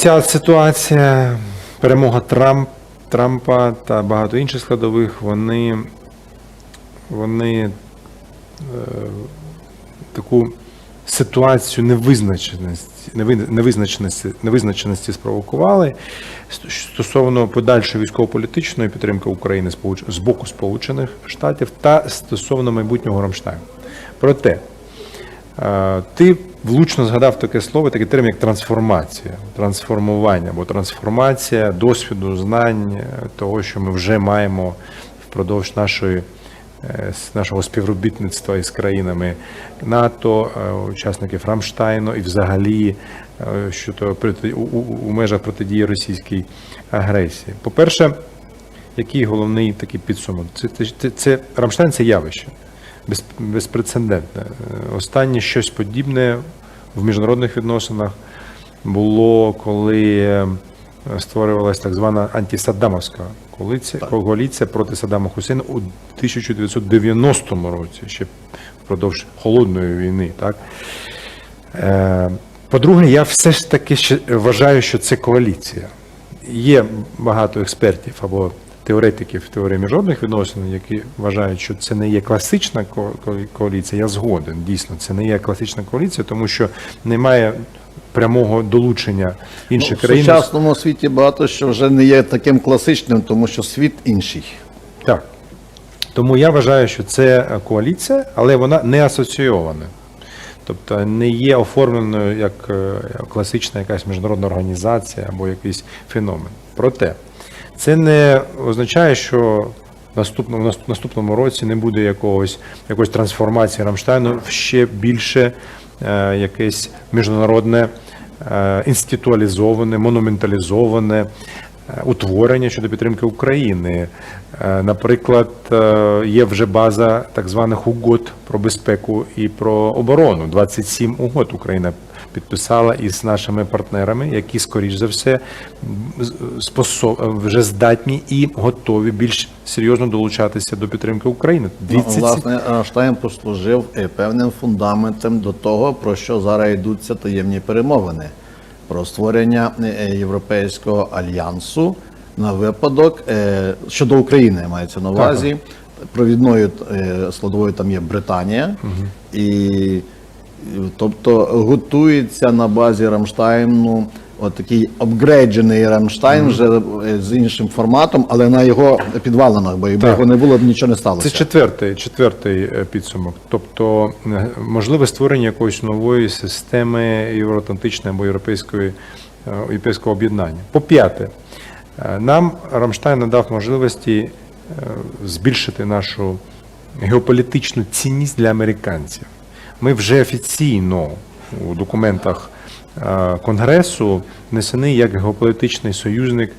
ця ситуація, перемога Трамп, Трампа та багато інших складових, вони, вони е, таку ситуацію невизначеності, неви- невизначеності, невизначеності спровокували стосовно подальшої військово-політичної підтримки України з боку Сполучених Штатів та стосовно майбутнього Рамштайну. Проте Е, Ти влучно згадав таке слово, такий термін, як трансформація, трансформування або трансформація досвіду, знань е, того, що ми вже маємо впродовж нашої, е, нашого співробітництва із країнами НАТО, е, учасників Рамштайну і взагалі щодо проти- у, межах протидії російській агресії. По-перше, який головний такий підсумок? Це, це, це, Рамштайн це явище безпрецедентне. Е, Останнє щось подібне в міжнародних відносинах було, коли е, створювалася так звана антисаддамовська коаліція, коаліція проти Саддама Хусейна у 1990 році, ще впродовж холодної війни. Так? Е, По-друге, я все ж таки вважаю, що це коаліція. Є багато експертів або теоретиків теорії міжнародних відносин, які вважають, що це не є класична ко- ко- коаліція. Я згоден. Дійсно, це не є класична коаліція, тому що немає прямого долучення інших Ну, в сучасному світі багато що вже не є таким класичним, тому що світ інший. Так. Тому я вважаю, що це коаліція, але вона не асоційована. Тобто не є оформленою як е, класична якась міжнародна організація або якийсь феномен. Проте це не означає, що наступному, наступному році не буде якогось, якоїсь трансформації Рамштайну в ще більше е, якесь міжнародне е, інституалізоване, монументалізоване е, утворення щодо підтримки України. Е, Наприклад, е, є вже база так званих угод про безпеку і про оборону. 27 угод Україна підписала із нашими партнерами, які, скоріш за все, з- спосо- вже здатні і готові більш серйозно долучатися до підтримки України. Ну, власне, Рамштайн послужив е, певним фундаментом до того, про що зараз йдуться таємні перемовини про створення е, Європейського альянсу на випадок е, щодо України мається на увазі. Провідною е, складовою там є Британія, і і, тобто готується на базі Рамштайну отакий апгрейджений Рамштайн вже е, з іншим форматом, але на його підвалинах, бо якби Так. його не було, б нічого не сталося. Це четвертий, четвертий е, підсумок. Тобто, е, можливе створення якоїсь нової системи євроатлантичної або європейської е, європейського об'єднання. По п'яте, е, нам Рамштайн надав можливості е, збільшити нашу геополітичну цінність для американців. Ми вже офіційно у документах е, Конгресу внесений як геополітичний союзник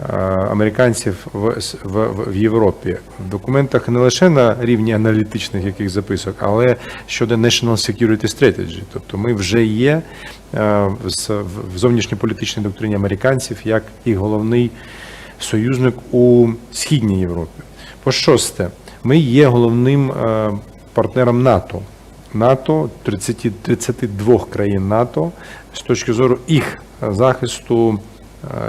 е, американців в, в, в- Європі. В документах не лише на рівні аналітичних яких записок, але щодо National Security Strategy. Тобто ми вже є е, в, зовнішньополітичній доктрині американців як і головний союзник у Східній Європі. По шосте, ми є головним партнером НАТО. НАТО 30, 32 країн НАТО з точки зору їх захисту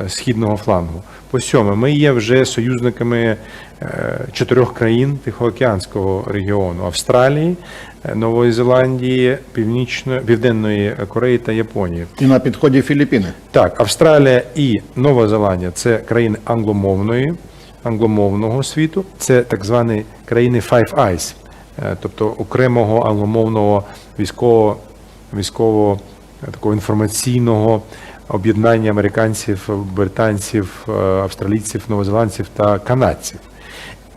е, східного флангу. По сьоме, ми є вже союзниками е, чотирьох країн Тихоокеанського регіону: Австралії, е, Нової Зеландії, Північної, Південної Кореї та Японії. І на підході Філіппіни. Так, Австралія і Нова Зеландія це країни англомовної, англомовного світу. Це так звані країни Five Eyes, е, тобто окремого англомовного військового, військового е, такого інформаційного об'єднання американців, британців, е, австралійців, новозеландців та канадців.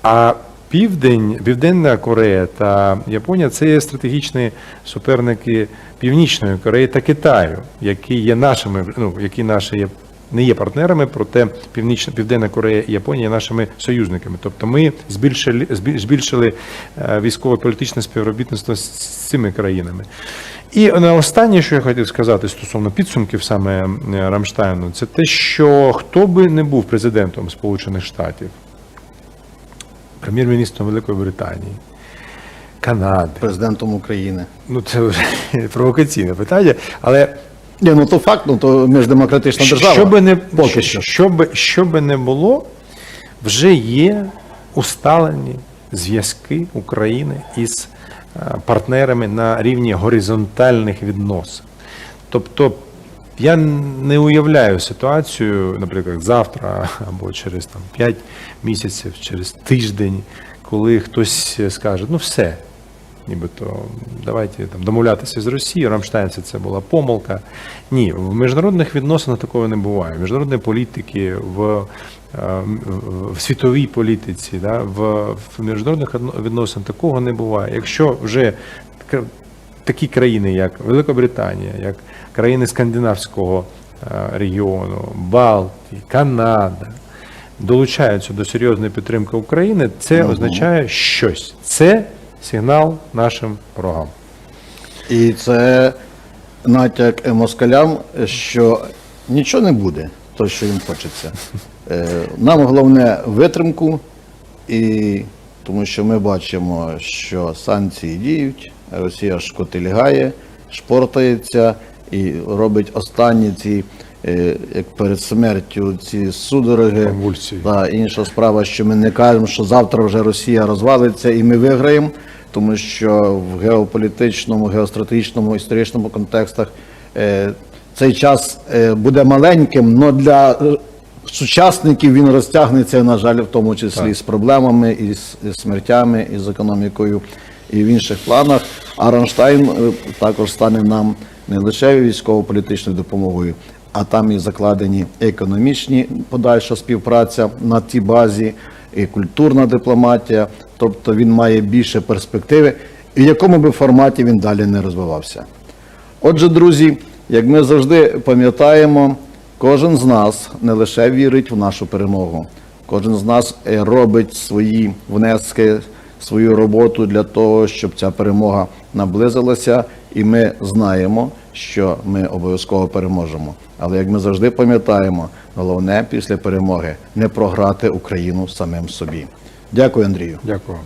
А Південь, Південна Корея та Японія це є стратегічні суперники Північної Кореї та Китаю, які є нашими, ну які наші є. Не є партнерами, проте Північна Південна Корея і Японія є нашими союзниками. Тобто ми збільшили збільшили е, військово-політичне співробітництво з цими країнами. І на останнє, що я хотів сказати стосовно підсумків саме Рамштайну, це те, що хто би не був президентом Сполучених Штатів, прем'єр-міністром Великої Британії, Канади. президентом України. Ну, це вже провокаційне питання, але Ні, ну то факт, ну то ми ж демократична держава. Що би не, Поки що. Що би, що би не було, вже є усталені зв'язки України із е, партнерами на рівні горизонтальних відносин. Тобто я не уявляю ситуацію, наприклад, завтра або через там, 5 місяців, через тиждень, коли хтось скаже, ну все, нібито давайте там домовлятися з Росією, Рамштайн це була помилка. Ні, в міжнародних відносинах такого не буває. В міжнародній політики, в, е, в- світовій політиці, да, в, в міжнародних відносинах такого не буває. Якщо вже такі країни, як Великобританія, як країни скандинавського е, регіону, Балтії, Канада, долучаються до серйозної підтримки України, це означає щось. Це сигнал нашим ворогам. І це натяк москалям, що нічого не буде, то що їм хочеться. Е, Нам головне витримку, і тому що ми бачимо, що санкції діють, Росія шкотильгає, шпортається і робить останні ці, е, як перед смертю, ці судороги. Конвульсії. Та інша справа, що ми не кажемо, що завтра вже Росія розвалиться і ми виграємо, тому що в геополітичному, геостратегічному, історичному контекстах е, цей час е, буде маленьким, але для сучасників він розтягнеться, на жаль, в тому числі з проблемами, і з, і з смертями, і з економікою, і в інших планах. А Рамштайн е, також стане нам не лише військово-політичною допомогою, а там і закладені економічні подальша співпраця на цій базі, і культурна дипломатія. Тобто він має більше перспективи, і в якому би форматі він далі не розвивався. Отже, друзі, як ми завжди пам'ятаємо, кожен з нас не лише вірить в нашу перемогу, кожен з нас е, робить свої внески, свою роботу для того, щоб ця перемога наблизилася, і ми знаємо, що ми обов'язково переможемо. Але як ми завжди пам'ятаємо, головне після перемоги не програти Україну самим собі. Дякую, Андрію. Дякую.